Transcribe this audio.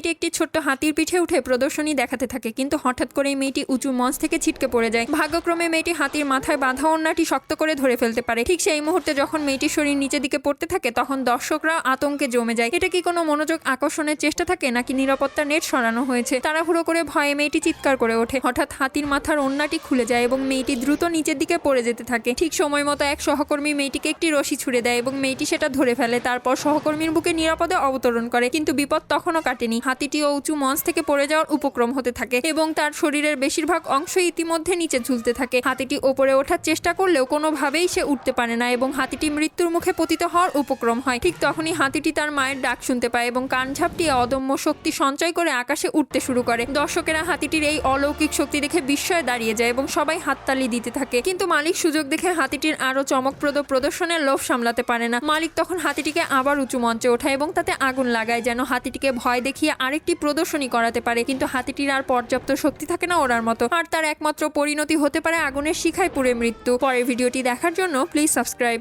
মেয়েটি একটি ছোট্ট হাতির পিঠে উঠে প্রদর্শনী দেখাতে থাকে, কিন্তু হঠাৎ করেই মেয়েটি উঁচু মঞ্চ থেকে ছিটকে পড়ে যায়। ভাগ্যক্রমে মেয়েটি হাতির মাথায় বাঁধা ওড়নাটি শক্ত করে ধরে ফেলতে পারে। ঠিক সেই মুহূর্তে যখন মেয়েটির শরীর নিচের দিকে পড়তে থাকে, তখন দর্শকরা আতঙ্কে জমে যায়। এটা কি কোনো মনোযোগ আকর্ষণের চেষ্টা থাকে, নাকি নিরাপত্তা নেট সরানো হয়েছে? তাড়াহুড়ো করে ভয়ে মেয়েটি চিৎকার করে ওঠে। হঠাৎ হাতির মাথার ওড়নাটি খুলে যায় এবং মেয়েটি দ্রুত নিচের দিকে পড়ে যেতে থাকে। ঠিক সময় মতো এক সহকর্মী মেয়েটিকে একটি রশি ছুড়ে দেয় এবং মেয়েটি সেটা ধরে ফেলে। তারপর সহকর্মীর বুকে নিরাপদে অবতরণ করে, কিন্তু বিপদ তখনও কাটেনি। হাতিটিও উঁচু মঞ্চ থেকে পড়ে যাওয়ার উপক্রম হতে থাকে এবং তার শরীরের বেশিরভাগ অংশ ইতিমধ্যে নিচে ঝুলতে থাকে। হাতিটি ওপরে ওঠার চেষ্টা করলেও কোনোভাবেই সে উঠতে পারে না এবং হাতিটি মৃত্যুর মুখে পতিত হওয়ার উপক্রম হয়। ঠিক তখনই হাতিটি তার মায়ের ডাক শুনতে পায় এবং কান ঝাপটিয়ে অদম্য শক্তি সঞ্চয় করে আকাশে উঠতে শুরু করে। দর্শকেরা হাতিটির এই অলৌকিক শক্তি দেখে বিস্ময়ে দাঁড়িয়ে যায় এবং সবাই হাততালি দিতে থাকে। কিন্তু মালিক সুযোগ দেখে হাতিটির আরও চমকপ্রদ প্রদর্শনের লোভ সামলাতে পারে না। মালিক তখন হাতিটিকে আবার উঁচু মঞ্চে ওঠায় এবং তাতে আগুন লাগায় যেন হাতিটিকে ভয় দেখিয়ে আরেকটি প্রদর্শনী করাতে পারে। কিন্তু হাতিটির আর পর্যাপ্ত শক্তি থাকে না ওড়ার মতো। আর তার একমাত্র পরিণতি হতে পারে আগুনের শিখায় পুড়ে মৃত্যু। পরের ভিডিওটি দেখার জন্য প্লিজ সাবস্ক্রাইব